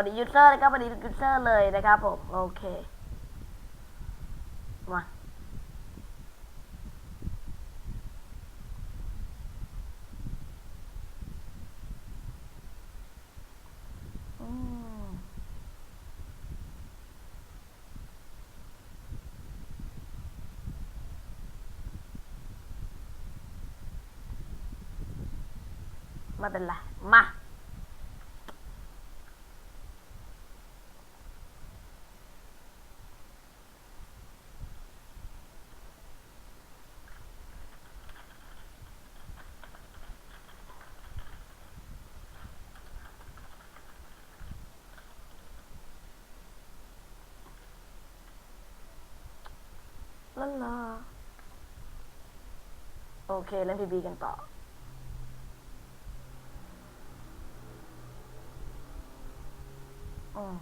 วัสดียูเซอร์นะครับสวัสดียูเซอร์เลยนะครับผมโอเคมาอืมไม่เป็นไรมาลา โอ เคเล่นพีบีกันต่อ อืม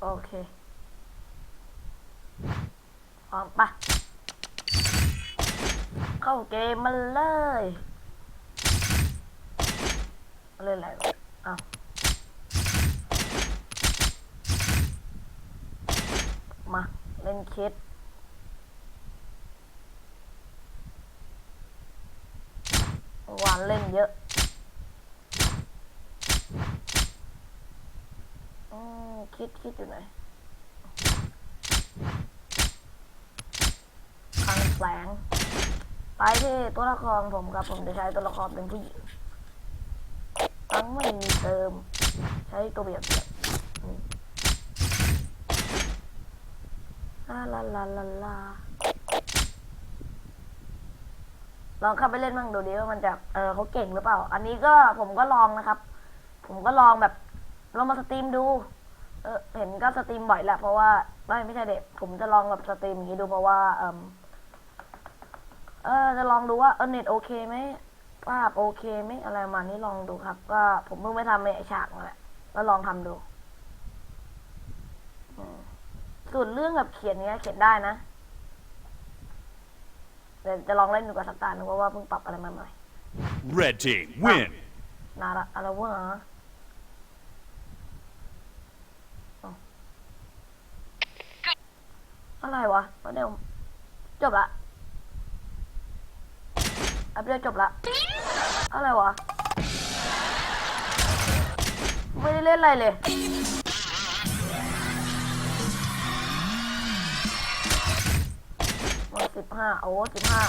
โอเคพร้อมปะเข้าเกมมาเลย เล่นอะไรอ้าว มา เล่นคิดวานเล่นเยอะอืมคิดคิดอยู่ไหนคลังแสงไปที่ตัวละครผมครับ ผมจะใช้ตัวละครเป็นผู้หญิงทั้งไม่มีเติม ใช้ตัวเบียดเบียดนี่ ลาลาลาลาลาลองเข้าไปเล่นบ้างดูดิว่ามันจะเออเขาเก่งหรือเปล่า อันนี้ก็ผมก็ลองนะครับ ผมก็ลองแบบลองมาสตรีมดู เออเห็นก็สตรีมบ่อยแหละเพราะว่าไม่ไม่ใช่เด็กผมจะลองแบบสตรีมอย่างนี้ดูเพราะว่า เอมเออจะลองดูว่าเออเน็ตโอเคไหมภาพโอเคไหมอะไรมานี้ลองดูครับ ก็ผมเพิ่งไปทำไอ้ฉากนั่นแหละก็ลองทำดูอืม ส่วนเรื่องแบบเขียนเนี้ยเขียนได้นะเดี๋ยวจะลองเล่นดูกับสัปดาห์นึงเพราะว่าเพิ่งปรับอะไรมาใหม่ Red team win. นาละอะไรวะอ้าวอะไรวะตอนเดียวจบละอัปเดตจบละ อะไรวะ ไม่ได้เล่นอะไรเลย สิบห้าโอ้สิบห้า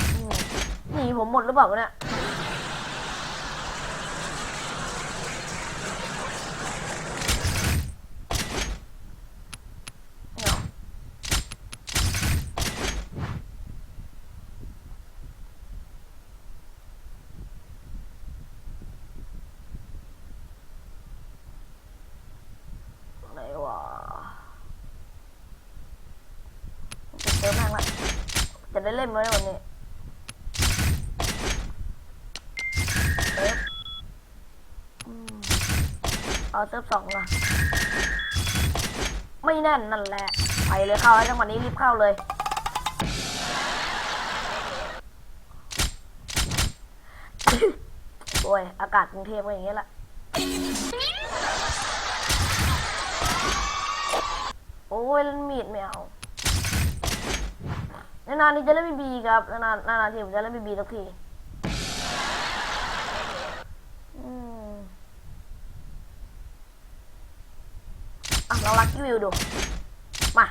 หนีผมหมดหรือเปล่าเนี่ยเดี๋ยวไหนวะเติมแม่งละ ได้เล่นไหมวันนี้เอฟอืมเอาเซิร์ฟสองละไม่แน่นนั่นแหละ ไปเลยเข้าแล้วจังหวะนี้รีบเข้าเลย โอ้ย อากาศกรุงเทพก็อย่างเงี้ยแหละ โอ้ยเล่นมีดไม่เอา นานๆนี่จะเล่นบีบีครับนานๆนานๆทีผมจะเล่นบีบีสักทีอืมอะลองลักกี้วิวดู มา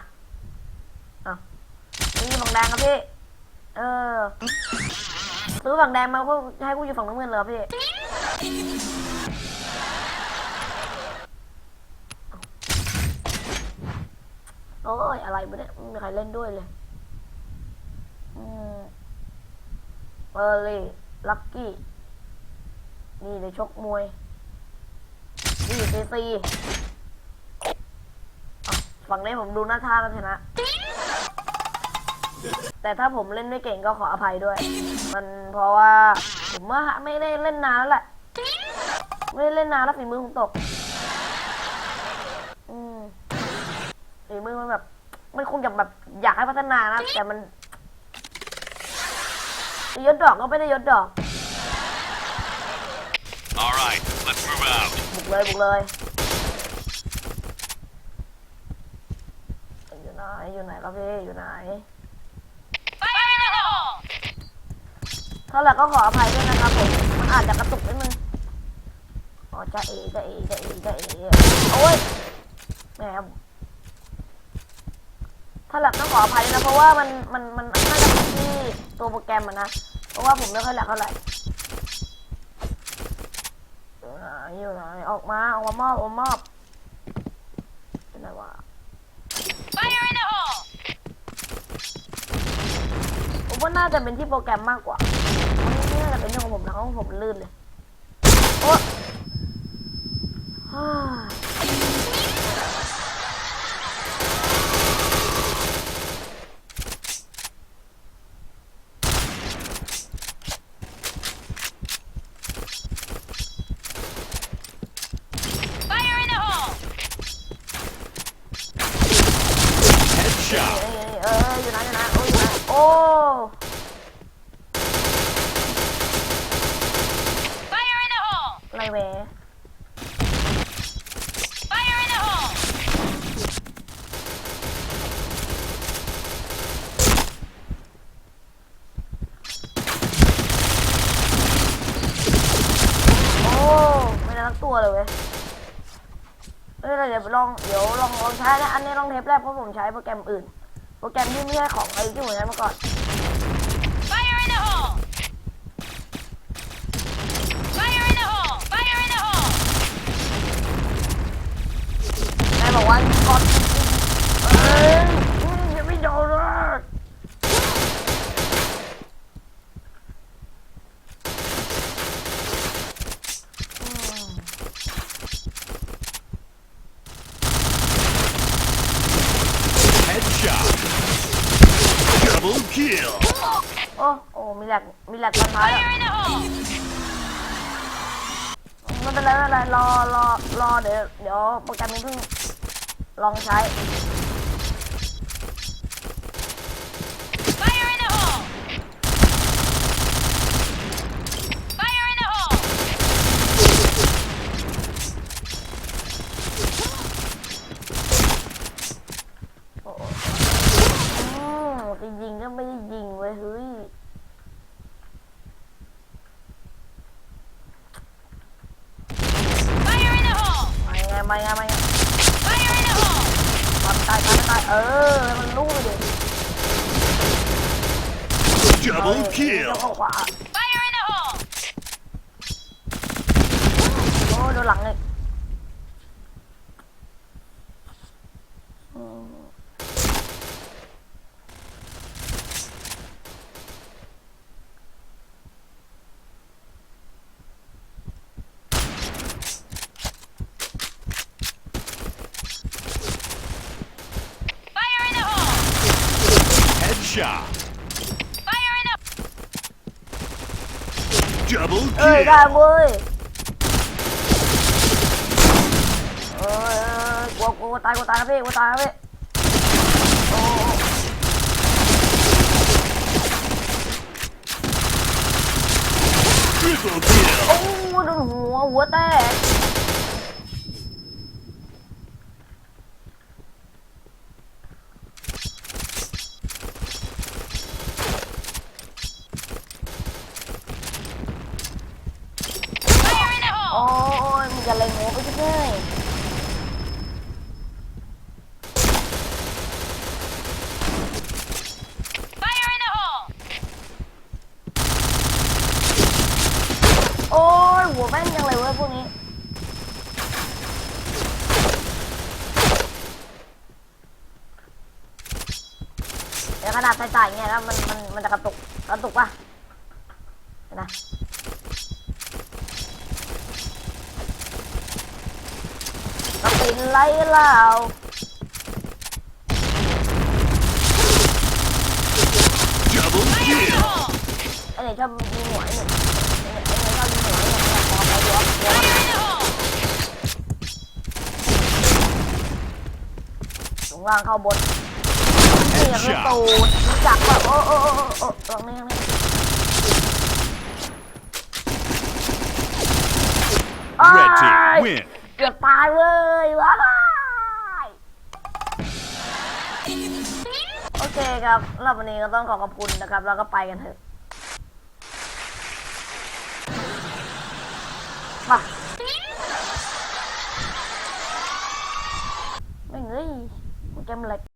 อะนี่ฝั่งแดงครับพี่ เออ ซื้อฝั่งแดงมาเพื่อให้กูอยู่ฝั่งน้ำเงินเลยครับพี่โอ้ยอะไรไม่ได้ไม่มีใครเล่นด้วยเลย อืมเออเลยลักกี้ นี่เลยชกมวย นี่ซีซีฝั่งนี้ผมดูหน้าท่าแล้วชนะ แต่ถ้าผมเล่นไม่เก่งก็ขออภัยด้วย มันเพราะว่า ผมว่าไม่ได้เล่นนานแล้วแหละ ไม่ได้เล่นนานแล้วฝีมือผมตก อืมฝีมือมันแบบมันคงจะแบบอยากให้พัฒนานะ แต่มัน ยศดอกก็ไม่ได้ยศดอก All right, let's move out. บุกเลยบุกเลยอยู่ไหนอยู่ไหนครับพี่อยู่ไหน Fire in the hole! เท่าไหร่ก็ขออภัยด้วยนะครับผมมันอาจจะกระตุกนิดนึงอ๋อจะเอจะเอจะเอจะเอโอ้ยแหมถ้าหลักต้องขออภัยด้วยนะเพราะว่ามันมันมันน่าจะเป็นที่ ตัวโปรแกรมมันนะ เพราะว่าผมไม่ค่อยแหลกเท่าไหร่อยู่ไหนอยู่ไหนออกมาออกมามอบออกมามอบเป็นไรวะ Fire in the hole! ผมว่าน่าจะเป็นที่โปรแกรมมากกว่าไม่น่าจะเป็นเรื่องของผมนะเพราะของผมลื่นเลยโอ้ฮ่า Fire in the hole! เอ้ Headshot. ยเอออยู่นะอยู่นะโอ้ยอยู่นะโอ้ Fire in the hole! ไรเว Fire in the hole! โอ้ไม่ได้ทั้งตัวเลยเว้ยเอ้ยเดี๋ยวลองเดี๋ยวลองลองใช้นะอันนี้ลองเทปแรกเพราะผมใช้โปรแกรมอื่น โปรแกรมที่ไม่ใช่ของไอ้ที่ผมใช้มาก่อน Fire in the hole! Fire in the hole! Fire in the hole! นายบอกว่ากดเอ้ยอย่าไม่โดนเลยอืม Headshot. Double kill. โอ้โอ้มีแหลกมีแหลกตอนท้าย Fire อะ in the hole! ไม่เป็นไรไม่เป็นไรรอรอรอเดี๋ยวเดี๋ยวโปรแกรมนี้เพิ่งลองใช้ Fire in the hole! Fire in the hole! โอ้โหอืมจะยิงก็ไม่ได้ยิงเว้ยเฮ้ย Fire in the hole! มาไงมาไงมาไง Fire in the hole! ความตายตายตายเออให้มันรู้ดิ Double เออ kill. เข้าขวา Fire in the hole! โอ้โดนหลังเลยอืม Fire in the hole! Headshot. Fire in the Double เอ้ย kill. ได้เว้ยเอ้ยเอ้ยกลัวกลัวตายกลัวตายครับพี่กลัวตายครับพี่โอ้ Triple kill. โอ้โดนหัวหัวแตกโอ้ ยมึงจะเล็งหัวไปที่ไหน Fire in the hole! โอ้ยหัวแม่นยังเลยเว้ยพวกนี้เดี๋ยวขนาดใส่ๆอย่างเงี้ยนะมันมันมันจะกระตุกกระตุกป่ะเห็นนะ็นไรล่าไอ้นี่ยชอบยิงหวไอเนี่ยไอ้นี่ยชอบยิงหวไเนี่ยตรงล่างเข้าบนเนี่ยังไม่ตูดจับแบบโอ้โอ้โอ้โอ้ตรงนี้ตรงนี้อ้า Red team. กือบตายเลยว้ายโอเคครับสำหรับวันนี้ก็ต้องขอขอบคุณนะครับ แล้วก็ไปกันเถอะมาไม่งเอ้ยกูจำเล็ก